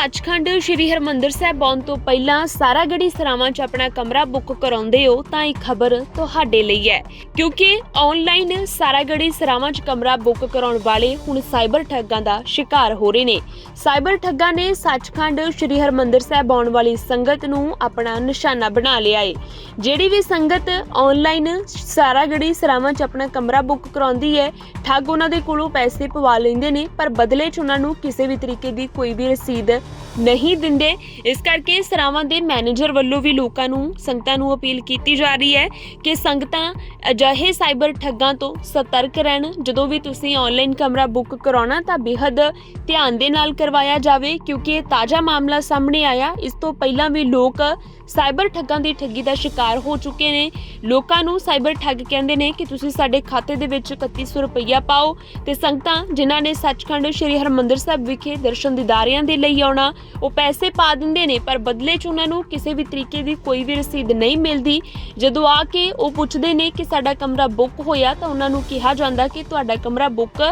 ਸੱਚਖੰਡ ਸ੍ਰੀ ਹਰਮੰਦਰ ਸਾਹਿਬ ਆਉਣ ਤੋਂ ਪਹਿਲਾਂ ਸਾਰਾਗੜੀ ਸਰਾਵਾਂ 'ਚ ਆਪਣਾ ਕਮਰਾ ਬੁੱਕ ਕਰਾਉਂਦੇ ਹੋ ਤਾਂ ਇਹ ਖਬਰ ਤੁਹਾਡੇ ਲਈ ਹੈ। ਕਿਉਂਕਿ ਆਨਲਾਈਨ ਸਾਰਾਗੜੀ ਸਰਾਵਾਂ 'ਚ ਕਮਰਾ ਬੁੱਕ ਕਰਾਉਣ ਵਾਲੇ ਹੁਣ ਸਾਈਬਰ ਠੱਗਾਂ ਦਾ ਸ਼ਿਕਾਰ ਹੋ ਰਹੇ ਨੇ। ਸਾਈਬਰ ਠੱਗਾਂ ਨੇ ਸੱਚਖੰਡ ਸ੍ਰੀ ਹਰਮੰਦਰ ਸਾਹਿਬ ਆਉਣ ਵਾਲੀ ਸੰਗਤ ਨੂੰ ਆਪਣਾ ਨਿਸ਼ਾਨਾ ਬਣਾ ਲਿਆ ਏ। ਜਿਹੜੀ ਵੀ ਸੰਗਤ ਆਨਲਾਈਨ ਸਾਰਾਗੜੀ ਸਰਾਵਾਂ 'ਚ ਆਪਣਾ ਕਮਰਾ ਬੁੱਕ ਕਰਾਉਂਦੀ ਹੈ, ਠੱਗ ਉਹਨਾਂ ਦੇ ਕੋਲੋਂ ਪੈਸੇ ਪਵਾ ਲੈਂਦੇ ਨੇ, ਪਰ ਬਦਲੇ 'ਚ ਉਹਨਾਂ ਨੂੰ ਕਿਸੇ ਵੀ ਤਰੀਕੇ ਦੀ ਕੋਈ ਵੀ ਰਸੀਦ ਨਹੀਂ ਦਿੰਦੇ। ਇਸ ਕਰਕੇ ਸਰਾਵਾਂ ਦੇ ਮੈਨੇਜਰ ਵੱਲੋਂ ਵੀ ਲੋਕਾਂ ਨੂੰ, ਸੰਗਤਾਂ ਨੂੰ ਅਪੀਲ ਕੀਤੀ ਜਾ ਰਹੀ ਹੈ ਕਿ ਸੰਗਤਾਂ ਅਜਿਹੇ ਸਾਈਬਰ ਠੱਗਾਂ ਤੋਂ ਸਤਰਕ ਰਹਿਣ। ਜਦੋਂ ਵੀ ਤੁਸੀਂ ਆਨਲਾਈਨ ਕਮਰਾ ਬੁੱਕ ਕਰਾਉਣਾ ਤਾਂ ਬੇहद ਧਿਆਨ ਦੇ ਨਾਲ ਕਰਵਾਇਆ ਜਾਵੇ, ਕਿਉਂਕਿ ਇਹ ਤਾਜ਼ਾ ਮਾਮਲਾ ਸਾਹਮਣੇ ਆਇਆ। ਇਸ ਤੋਂ ਪਹਿਲਾਂ ਵੀ ਲੋਕ ਸਾਈਬਰ ਠੱਗਾਂ ਦੀ ਠੱਗੀ ਦਾ ਸ਼ਿਕਾਰ ਹੋ ਚੁੱਕੇ ਨੇ। ਲੋਕਾਂ ਨੂੰ ਸਾਈਬਰ ਠੱਗ ਕਹਿੰਦੇ ਨੇ ਕਿ ਤੁਸੀਂ ਸਾਡੇ ਖਾਤੇ ਦੇ ਵਿੱਚ 3100 ਰੁਪਈਆ ਪਾਓ ਤੇ ਸੰਗਤਾਂ ਜਿਨ੍ਹਾਂ ਨੇ ਸੱਚਖੰਡ ਸ੍ਰੀ ਹਰਮੰਦਰ ਸਾਹਿਬ ਵਿਖੇ ਦਰਸ਼ਨ ਦਿਦਾਰਿਆਂ ਦੇ ਲਈ ਆਉਣਾ ਉਹ ਪੈਸੇ ਪਾ ਦਿੰਦੇ ਨੇ, ਪਰ ਬਦਲੇ 'ਚ ਉਹਨਾਂ ਨੂੰ ਕਿਸੇ ਵੀ ਤਰੀਕੇ ਦੀ ਕੋਈ ਵੀ ਰਸੀਦ ਨਹੀਂ ਮਿਲਦੀ। ਜਦੋਂ ਆ ਕੇ ਉਹ ਪੁੱਛਦੇ ਨੇ ਕਿ ਸਾਡਾ ਕਮਰਾ ਬੁੱਕ ਹੋਇਆ, ਤਾਂ ਉਹਨਾਂ ਨੂੰ ਕਿਹਾ ਜਾਂਦਾ ਕਿ ਤੁਹਾਡਾ ਕਮਰਾ ਬੁੱਕ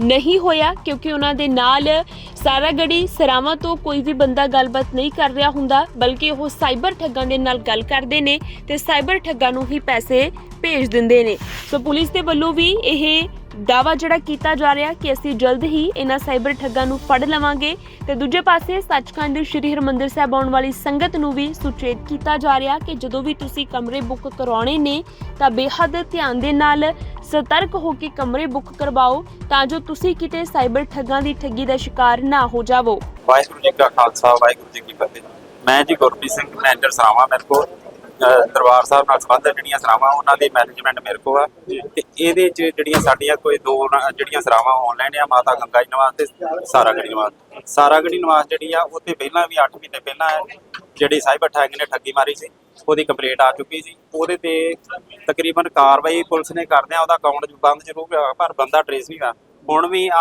ਨਹੀਂ ਹੋਇਆ, ਕਿਉਂਕਿ ਉਹਨਾਂ ਦੇ ਨਾਲ ਸਾਰਾਗੜੀ ਸਰਾਵਾਂ ਤੋਂ ਕੋਈ ਵੀ ਬੰਦਾ ਗੱਲਬਾਤ ਨਹੀਂ ਕਰ ਰਿਹਾ ਹੁੰਦਾ, ਬਲਕਿ ਉਹ ਸਾਈਬਰ ਠੱਗਾਂ ਦੇ ਨਾਲ ਗੱਲ ਕਰਦੇ ਨੇ ਤੇ ਸਾਈਬਰ ਠੱਗਾਂ ਨੂੰ ਹੀ ਪੈਸੇ ਭੇਜ ਦਿੰਦੇ ਨੇ। ਸੋ ਪੁਲਿਸ ਦੇ ਵੱਲੋਂ ਵੀ ਇਹ ਦਾਵਾ ਜਿਹੜਾ ਕੀਤਾ ਜਾ ਰਿਹਾ ਕਿ ਅਸੀਂ ਜਲਦ ਹੀ ਇਹਨਾਂ ਸਾਈਬਰ ਠੱਗਾਂ ਨੂੰ ਫੜ ਲਵਾਂਗੇ ਤੇ ਦੂਜੇ ਪਾਸੇ ਸੱਚਖੰਡ ਸ੍ਰੀ ਹਰਮੰਦਰ ਸਾਹਿਬ ਆਉਣ ਵਾਲੀ ਸੰਗਤ ਨੂੰ ਵੀ ਸੁਚੇਤ ਕੀਤਾ ਜਾ ਰਿਹਾ ਕਿ ਜਦੋਂ ਵੀ ਤੁਸੀਂ ਕਮਰੇ ਬੁੱਕ ਕਰਾਉਣੇ ਨੇ ਤਾਂ ਬੇਹੱਦ ਧਿਆਨ ਦੇ ਨਾਲ ਸਤਰਕ ਹੋ ਕੇ ਕਮਰੇ ਬੁੱਕ ਕਰਵਾਓ ਤਾਂ ਜੋ ਤੁਸੀਂ ਕਿਤੇ ਸਾਈਬਰ ਠੱਗਾਂ ਦੀ ਠੱਗੀ ਦਾ ਸ਼ਿਕਾਰ ਨਾ ਹੋ ਜਾਵੋ। ਵਾਹਿਗੁਰੂ ਜੀ ਕਾ ਖਾਲਸਾ, ਵਾਹਿਗੁਰੂ ਜੀ ਕੀ ਫਤਿਹ। ਮੈਂ ਜੀ ਗੁਰਪ੍ਰੀਤ ਸਿੰਘ ਮੈਨੇਜਰ ਸਰਾਵਾਂ ਮੇਰੇ ਕੋਲ। ਦਰਬਾਰ ਸਾਹਿਬ ਨਾਲ ਸੰਬੰਧਿਤ ਜਿਹੜੀਆਂ ਸਰਾਵਾਂ ਉਹਨਾਂ ਦੀ ਮੈਨੇਜਮੈਂਟ ਮੇਰੇ ਕੋਲ ਆ। ਤੇ ਇਹਦੇ ਚ ਜਿਹੜੀਆਂ ਸਾਡੀਆਂ ਕੋਈ ਦੋ ਜਿਹੜੀਆਂ ਸਰਾਵਾਂ ਆਨਲਾਈਨ ਆ ਮਾਤਾ ਗੰਗਾ ਜੀ ਨਿਵਾਸ ਤੇ ਸਾਰਾਗੜੀ ਨਿਵਾਸ। ਸਾਰਾਗੜੀ ਨਿਵਾਸ ਜਿਹੜੀ ਆ ਤੇ ਪਹਿਲਾਂ ਵੀ 8 ਮਹੀਨੇ ਪਹਿਲਾਂ ਜਿਹੜੀ ਸਾਈਬਰ ਠੱਗ ਨੇ ਠੱਗੀ ਮਾਰੀ ਸੀ ਉਹਦੀ ਕੰਪਲੇਂਟ ਆ ਚੁੱਕੀ ਸੀ। ਉਹਦੇ ਤੇ ਤਕਰੀਬਨ ਕਾਰਵਾਈ ਪੁਲਿਸ ਨੇ ਕਰਦਿਆਂ ਉਹਦਾ ਅਕਾਊਂਟ ਬੰਦ ਜ਼ਰੂਰ ਹੋਇਆ ਪਰ ਬੰਦਾ ਟ੍ਰੇਸ ਨਹੀਂ ਹੋਇਆ। ਹੁਣ ਵੀ ਆ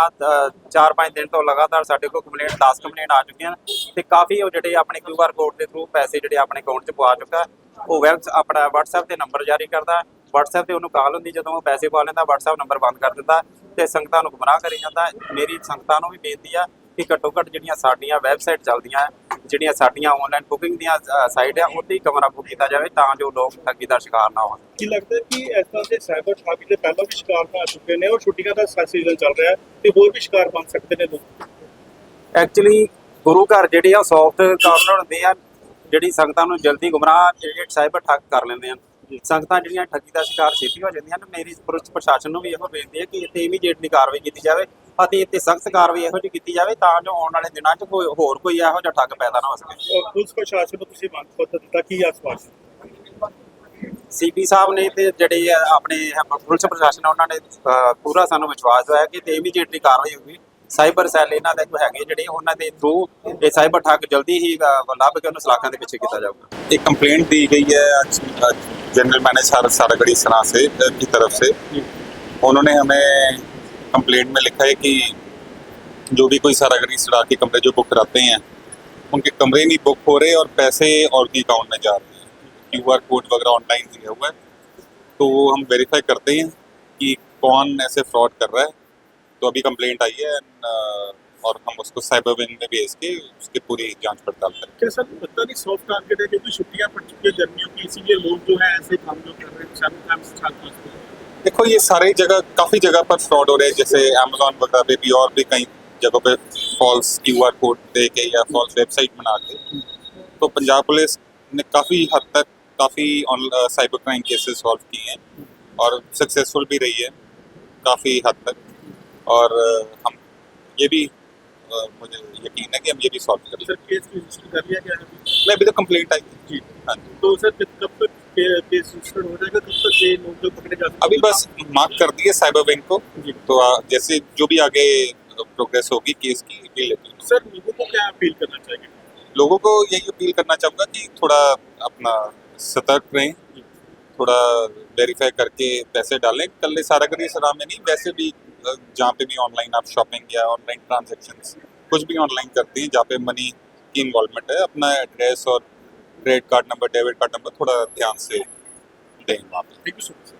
4-5 ਦਿਨ ਤੋਂ ਲਗਾਤਾਰ ਸਾਡੇ ਕੋਲ ਕੰਪਲੇਂਟ 10 ਕੰਪਲੇਂਟ ਆ ਚੁੱਕੀਆਂ ਨੇ ਤੇ ਕਾਫੀ ਉਹ ਜਿਹੜੇ ਆਪਣੇ ਕਿਊਆਰ ਕੋਡ ਦੇ ਥਰੂ ਪੈਸੇ ਜਿਹੜੇ ਆਪਣੇ ਅਕਾਊਂਟ 'ਚ ਪਵਾ ਚੁੱਕਾ, ਉਹ ਵੈਬ ਆਪਣਾ WhatsApp ਤੇ ਨੰਬਰ ਜਾਰੀ ਕਰਦਾ, WhatsApp ਤੇ ਉਹਨੂੰ ਕਾਲ ਹੁੰਦੀ ਜਦੋਂ ਉਹ ਪੈਸੇ ਪਾ ਲੈਂਦਾ, WhatsApp ਨੰਬਰ ਬੰਦ ਕਰ ਦਿੰਦਾ ਤੇ ਸੰਗਤਾਂ ਨੂੰ ਗੁੰਮਰਾਹ ਕਰੀ ਜਾਂਦਾ। ਮੇਰੀ ਸੰਗਤਾਂ ਨੂੰ ਵੀ ਬੇਨਤੀ ਆ ਕਿ ਘੱਟੋ ਘੱਟ ਜਿਹੜੀਆਂ ਸਾਡੀਆਂ ਵੈਬਸਾਈਟ ਚੱਲਦੀਆਂ ਜਿਹੜੀਆਂ ਸਾਡੀਆਂ ਆਨਲਾਈਨ ਬੁਕਿੰਗ ਦੀਆਂ ਸਾਈਟ ਆ ਉੱਤੇ ਹੀ ਕਮਰਾ ਬੁੱਕ ਕੀਤਾ ਜਾਵੇ ਤਾਂ ਜੋ ਲੋਕ ਠੱਗੀ ਦਾ ਸ਼ਿਕਾਰ ਨਾ ਹੋਣ। ਕੀ ਲੱਗਦਾ ਕਿ ਇਸ ਤਰ੍ਹਾਂ ਦੇ ਸਾਈਬਰ ਠੱਗੀ ਦੇ ਪਹਿਲਾਂ ਵੀ ਸ਼ਿਕਾਰ ਬਣ ਚੁੱਕੇ ਨੇ ਔਰ ਛੁੱਟੀਆਂ ਦਾ ਸੀਜ਼ਨ ਚੱਲ ਰਿਹਾ ਹੈ ਤੇ ਹੋਰ ਵੀ ਸ਼ਿਕਾਰ ਬਣ ਸਕਦੇ ਨੇ ਲੋਕ? ਐਕਚੁਅਲੀ ਗੁਰੂ ਘਰ ਜਿਹੜੇ ਆ ਸੌਫਟ ਕਾਰਨਰ ਹੁੰਦੇ ਆ ਜਿਹੜੀ ਸੰਗਤਾਂ ਨੂੰ ਜਲਦੀ ਗੁੰਮਰਾਹ ਜਿਹੜੇ ਸਾਈਬਰ ਠੱਗ ਕਰ ਲੈਂਦੇ ਹਨ ਸੰਗਤਾਂ ਜਿਹੜੀਆਂ ਠੱਗੀ ਦਾ ਸ਼ਿਕਾਰ ਛੇਤੀ ਹੋ ਜਾਂਦੀਆਂ ਤੇ ਮੇਰੀ ਪ੍ਰਸ਼ਾਸਨ ਨੂੰ ਵੀ ਇਹੋ ਬੇਨਤੀ ਹੈ ਕਿ ਇੱਥੇ ਇਮੀਡੀਏਟਲੀ ਕਾਰਵਾਈ ਕੀਤੀ ਜਾਵੇ ਅਤੇ ਇੱਥੇ ਸਖਤ ਕਾਰਵਾਈ ਇਹੋ ਜਿਹੀ ਕੀਤੀ ਜਾਵੇ ਤਾਂ ਜੋ ਆਉਣ ਵਾਲੇ ਦਿਨਾਂ 'ਚ ਕੋਈ ਹੋਰ ਕੋਈ ਇਹੋ ਜਿਹਾ ਠੱਗ ਪੈਦਾ ਨਾ ਹੋ ਸਕੇ। ਪੁਲਿਸ ਪ੍ਰਸ਼ਾਸਨ ਨੂੰ ਤੁਸੀਂ ਮੰਗ ਪੱਤਰ ਦਿੱਤਾ ਕੀ ਆਸਵਾਸ ਸੀਪੀ ਸਾਹਿਬ ਨੇ ਤੇ ਜਿਹੜੇ ਆਪਣੇ ਪੁਲਿਸ ਪ੍ਰਸ਼ਾਸਨ ਉਹਨਾਂ ਨੇ ਪੂਰਾ ਸਾਨੂੰ ਵਿਸ਼ਵਾਸ ਹੋਇਆ ਕਿ ਤੇ ਇਮੀਡੀਏਟਲੀ ਕਾਰਵਾਈ ਹੋਊਗੀ। ਸਾਈਬਰ ਸੈੱਲ ਇਹਨਾਂ ਦੇ ਕੋ ਹੈਗੇ ਜਿਹੜੇ ਉਹਨਾਂ ਦੇ ਥਰੂ ਇਹ ਸਾਈਬਰ ਠੱਗ ਜਲਦੀ ਹੀ ਲੱਭ ਕੇ ਉਹਨੂੰ ਸਲਾਖਾਂ ਦੇ ਪਿੱਛੇ ਕੀਤਾ ਜਾਊਗਾ। ਇਹ ਕੰਪਲੇਂਟ ਦੀ ਗਈ ਹੈ ਅੱਜ जनरल मैनेजर सारागढ़ी सना से की तरफ़ से उन्होंने हमें कंप्लेंट में लिखा है कि जो भी कोई सारागढ़ी सड़ा के कमरे जो बुक कराते हैं उनके कमरे नहीं बुक हो रहे और पैसे और भी अकाउंट में जा रहे हैं। क्यू आर कोड वगैरह ऑनलाइन दिया हुआ है। तो हम वेरीफाई करते हैं कि कौन ऐसे फ्रॉड कर रहा है। तो अभी कंप्लेंट आई है अ, और हम उसको साइबर विंग में भेज के उसकी पूरी जाँच पड़ताल करेंगे। क्या सर पता नहीं सॉफ्ट टारगेट है क्योंकि छुट्टियाँ पड़ चुकी है गर्मियों की इसीलिए लोग जो है ऐसे काम जो कर रहे हैं छात्र देखो ये सारी जगह काफ़ी जगह पर फ्रॉड हो रहे हैं जैसे अमेजोन वगैरह पे भी और भी कई जगहों पे फॉल्स क्यू आर कोड दे के या फॉल्स वेबसाइट बना के। तो पंजाब पुलिस ने काफ़ी हद तक काफ़ी साइबर क्राइम केसेस सॉल्व किए हैं और सक्सेसफुल भी रही है काफ़ी हद तक। और हम ये भी मुझे यकीन है कि हम ये भी सॉल्व करेंगे। सर केस रजिस्टर कर लिया गया है अभी? मैं अभी तो कंप्लेंट आई थी। जी। हाँ जी। तो सर कब तक केस रजिस्टर हो जाएगा? कब तक ये लोग जो पकड़े जा अभी बस मार्क कर दिए साइबर बैंक को। तो जैसे जो भी आगे प्रोग्रेस होगी केस की सर लोगों को क्या अपील करना चाहिए? लोगों को यही अपील करना चाहूँगा कि थोड़ा अपना सतर्क रहें। थोड़ा वेरीफाई करके पैसे डालें। कल सारागढ़ी सराम में नहीं वैसे भी जहाँ पे भी ऑनलाइन आप शॉपिंग या ऑनलाइन ट्रांजेक्शन कुछ भी ऑनलाइन करते हैं, जहाँ पे मनी की इन्वॉल्वमेंट है, अपना एड्रेस और credit card number debit card number थोड़ा ध्यान से दें वहाँ पे। Thank you so much